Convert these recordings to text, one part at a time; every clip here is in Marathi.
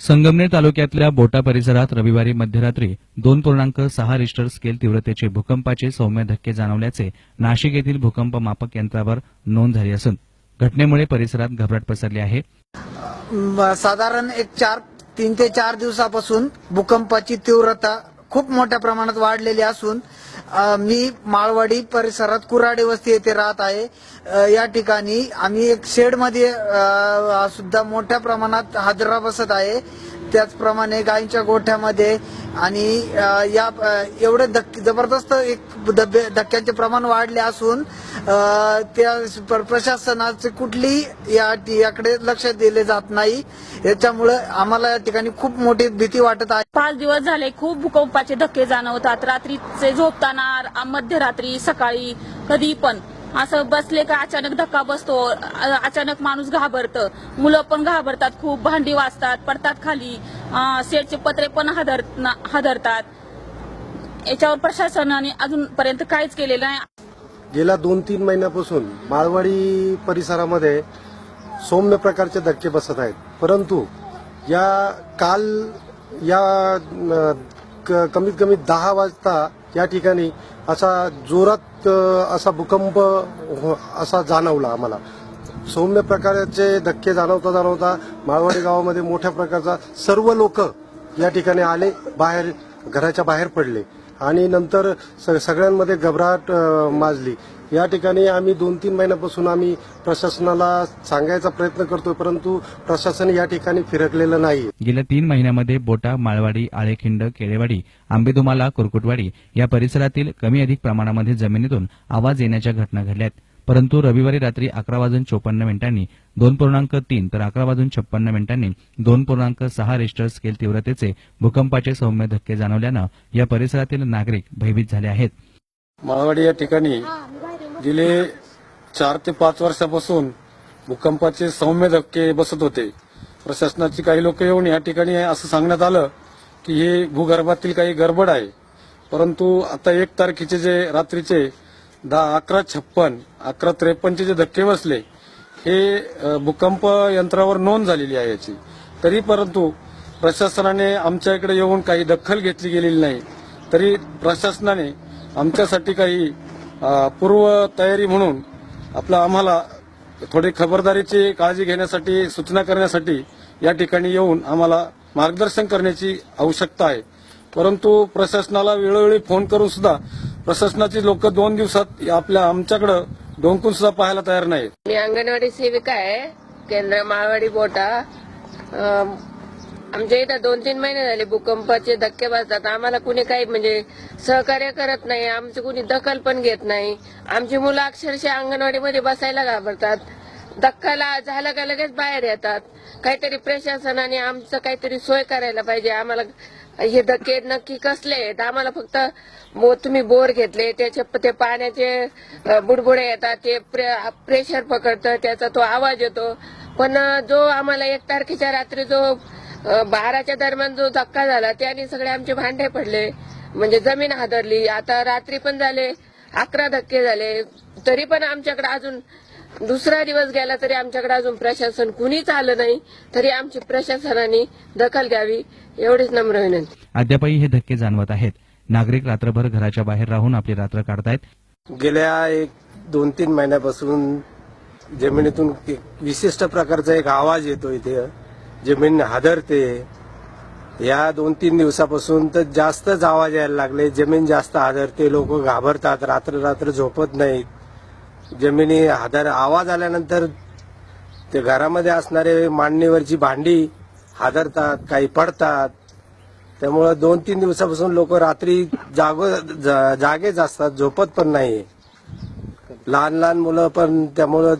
संगमनेर तालुक्यातल्या बोटा परिसरात रविवारी मध्यरात्री दोन पूर्णांक सहा रिश्टर स्केल तीव्रतेचे भूकंपाचे सौम्य धक्के जाणवल्याचे नाशिक येथील भूकंप मापक यंत्रावर नोंद झाली असून घटनेमुळे परिसरात घबराट पसरली आहे. साधारण एक चार तीन ते चार दिवसापासून भूकंपाची तीव्रता खूप मोठ्या प्रमाणात वाढलेली असून मी माळवाडी परिसरात कुराडे वस्ती येथे राहत आहे. या ठिकाणी आम्ही एक शेडमध्ये सुद्धा मोठ्या प्रमाणात हादरा बसत आहे. त्याचप्रमाणे गायींच्या गोठ्यामध्ये आणि या एवढे धक्के जबरदस्त एक धबे धक्क्यांचे प्रमाण वाढले असून त्या प्रशासनाचे कुठली या याकडे लक्ष दिले जात नाही. याच्यामुळे आम्हाला या ठिकाणी खूप मोठी भीती वाटत आहे. पाच दिवस झाले खूप भूकंपाचे धक्के जाणवतात. रात्रीचे झोपताना मध्यरात्री सकाळी कधी पण. असं बसले का अचानक धक्का बसतो अचानक माणूस घाबरतं. मुलं पण घाबरतात खूप भांडी वाजतात पडतात खाली. सेटचे पत्रे पण हादर हादरतात. याच्यावर प्रशासनाने अजूनपर्यंत काहीच केलेलं नाही. गेल्या दोन तीन महिन्यापासून माळवाडी परिसरामध्ये सौम्य प्रकारचे धक्के बसत आहेत. परंतु या काल या क- कमीत कमी दहा वाजता या ठिकाणी असा जोरात असा भूकंप हो- असा जाणवला आम्हाला. सौम्य प्रकारचे धक्के जाणवता जाणवता माळवाडी गावामध्ये मोठ्या प्रकारचा सर्व लोक या ठिकाणी आले बाहेर घराच्या बाहेर पडले. आणि नंतर स- सगळ्यांमध्ये घबराट माजली. या ठिकाणी आम्ही दोन तीन महिन्यापासून आम्ही प्रशासनाला सांगायचा प्रयत्न करतोय परंतु प्रशासन या ठिकाणी फिरकलेलं नाही गेल्या तीन महिन्यामध्ये बोटा माळवाडी आळेखिंड केळेवाडी आंबेदुमाला कुरकुटवाडी या परिसरातील कमी अधिक प्रमाणामध्ये जमिनीतून आवाज येण्याच्या घटना घडल्या आहेत परंतु रविवारी रात्री अकरा वाजून चोपन्न मिनिटांनी दोन पूर्णांक तीन तर अकरा वाजून छप्पन्न मिनिटांनी दोन पूर्णांक सहा रिश्टर स्केल तीव्रतेचे भूकंपाचे सौम्य धक्के जाणवल्यानं या परिसरातील नागरिक भयभीत झाले आहेत. माळवाडी या ठिकाणी गेले चार ते पाच वर्षापासून भूकंपाचे सौम्य धक्के बसत होते. प्रशासनाची काही लोक येऊन या ठिकाणी असं सांगण्यात आलं की हे भूगर्भातील काही गडबड आहे. परंतु आता एक तारखेचे जे रात्रीचे दहा अकरा छप्पन अकरा त्रेपन्नचे जे धक्के बसले हे भूकंप यंत्रावर नोंद झालेली आहे याची. तरी परंतु प्रशासनाने आमच्या इकडे येऊन काही दखल घेतली गेलेली नाही. तरी प्रशासनाने आमच्यासाठी काही पूर्व तयारी म्हणून आपलं आम्हाला थोडी खबरदारीची काळजी घेण्यासाठी सूचना करण्यासाठी या ठिकाणी येऊन आम्हाला मार्गदर्शन करण्याची आवश्यकता आहे. परंतु प्रशासनाला वेळोवेळी फोन करून सुद्धा प्रशासनाची लोक दोन दिवसात आपल्या आमच्याकडं डोंकून सुद्धा पाहायला तयार नाहीत. मी अंगणवाडी सेविका आहे केंद्र महावाडी बोटा. आमच्या इथं दोन तीन महिने झाले भूकंपाचे धक्के बसतात. आम्हाला कुणी काही म्हणजे सहकार्य करत नाही आमची कुणी दखल पण घेत नाही. आमची मुलं अक्षरशः अंगणवाडीमध्ये बसायला घाबरतात. धक्काला झालं का लगेच बाहेर येतात. काहीतरी प्रशासनाने आमचं काहीतरी सोय करायला पाहिजे. आम्हाला हे धक्के नक्की कसले आहेत? आम्हाला फक्त तुम्ही बोर घेतले त्याचे ते पाण्याचे बुडबुडे येतात ते प्रे- प्रेशर पकडतं त्याचा तो आवाज येतो. पण जो आम्हाला एक तारखेच्या रात्री जो बाराच्या दरम्यान जो धक्का झाला त्याने सगळे आमचे भांडे पडले. म्हणजे जमीन हादरली. आता रात्री पण झाले अकरा धक्के झाले. तरी पण आमच्याकडे अजून दुसरा दिवस गेला तरी आमच्याकडे अजून प्रशासन कुणीच आलं नाही तरी आमची प्रशासनाने दखल घ्यावी एवढीच नम्र विनंती. अद्यापही हे धक्के जाणवत आहेत. नागरिक रात्रभर घराच्या बाहेर राहून आपली रात्र काढतायत. गेल्या एक दोन तीन महिन्यापासून जमिनीतून विशिष्ट प्रकारचा एक आवाज येतो इथे. जमीन हादरते. या दोन तीन दिवसापासून तर जास्तच आवाज यायला लागले. जमीन जास्त हादरते. लोक घाबरतात. रात्र रात्र झोपत नाहीत. जमिनी हादर आवाज आल्यानंतर ते घरामध्ये असणारे मांडणीवरची भांडी हादरतात काही पडतात. त्यामुळं दोन तीन दिवसापासून लोक रात्री जागो जा- जागेच असतात झोपत पण नाही लहान लहान मुलं पण त्यामुळं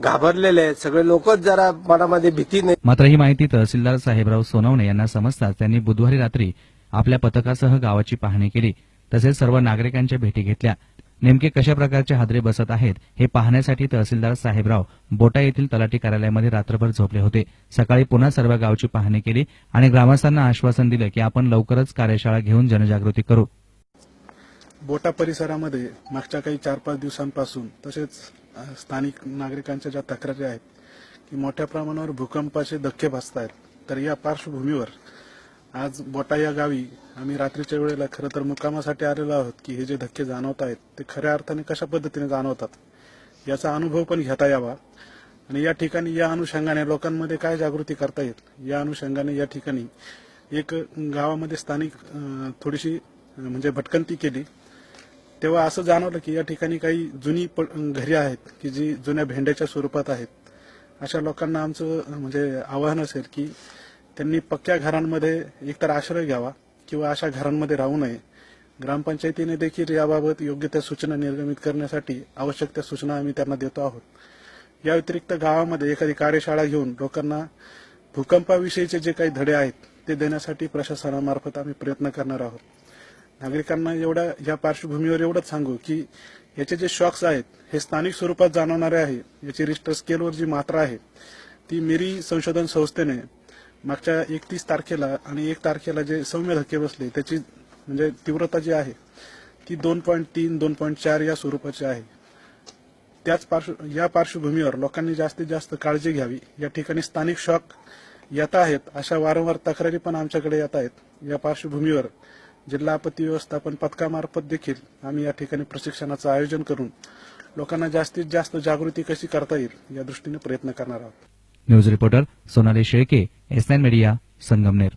घाबरलेले आहेत. सगळे लोकच जरा मनामध्ये भीती नाही. मात्र ही माहिती तहसीलदार साहेबराव सोनवणे यांना समजताच त्यांनी बुधवारी रात्री आपल्या पथकासह गावाची पाहणी केली. तसेच सर्व नागरिकांच्या भेटी घेतल्या. नेमके कशा प्रकारचे हादरे बसत आहेत हे पाहण्यासाठी तहसीलदार साहेबराव बोटा येथील तलाठी कार्यालयामध्ये रात्रभर झोपले होते. सकाळी पुन्हा सर्व गावची पाहणी केली आणि ग्रामस्थांना आश्वासन दिलं की आपण लवकरच कार्यशाळा घेऊन जनजागृती करू. बोटा परिसरामध्ये मागच्या काही चार पाच दिवसांपासून तसेच स्थानिक नागरिकांच्या ज्या तक्रारी आहेत की मोठ्या प्रमाणावर भूकंपाचे धक्के बसत आहेत तर या पार्श्वभूमीवर आज बोटा या गावी आम्ही रात्रीच्या वेळेला खरं तर मुक्कामासाठी आलेलो आहोत की हे जे धक्के जाणवत आहेत ते खऱ्या अर्थाने कशा पद्धतीने जाणवतात याचा अनुभव पण घेता यावा. आणि या ठिकाणी या अनुषंगाने लोकांमध्ये काय जागृती करता येईल या अनुषंगाने या ठिकाणी एक गावामध्ये स्थानिक थोडीशी म्हणजे भटकंती केली. तेव्हा असं जाणवलं की या ठिकाणी काही जुनी प- घरे आहेत की जी जुन्या भेंड्याच्या स्वरूपात आहेत. अशा लोकांना आमचं म्हणजे आवाहन असेल की त्यांनी पक्क्या घरांमध्ये एकतर आश्रय घ्यावा किंवा अशा घरांमध्ये राहू नये. ग्रामपंचायतीने देखील याबाबत योग्य त्या सूचना निर्गमित करण्यासाठी आवश्यक त्या सूचना आम्ही त्यांना देतो आहोत. या व्यतिरिक्त गावामध्ये एखादी कार्यशाळा घेऊन लोकांना भूकंपाविषयीचे जे काही धडे आहेत ते देण्यासाठी प्रशासनामार्फत आम्ही प्रयत्न करणार आहोत. नागरिकांना एवढ्या या पार्श्वभूमीवर एवढंच सांगू की याचे जे शॉक्स आहेत हे स्थानिक स्वरूपात जाणवणारे आहे. याची रिस्टर स्केलवर जी मात्रा आहे ती मिरी संशोधन संस्थेने मागच्या एकतीस तारखेला आणि एक तारखेला जे सौम्य धक्के बसले त्याची म्हणजे तीव्रता जी आहे ती दोन पॉईंट तीन दोन पॉईंट चार या स्वरूपाची आहे. त्याच पार्श्व या पार्श्वभूमीवर लोकांनी जास्तीत जास्त काळजी घ्यावी. या ठिकाणी स्थानिक शॉक येत आहेत अशा वारंवार तक्रारी पण आमच्याकडे येत आहेत. या पार्श्वभूमीवर जिल्हा आपत्ती व्यवस्थापन पथकामार्फत देखील आम्ही या ठिकाणी प्रशिक्षणाचं आयोजन करून लोकांना जास्तीत जास्त जागृती कशी करता येईल या दृष्टीने प्रयत्न करणार आहोत. News reporter Sonali Shelke S nine media Sangamner.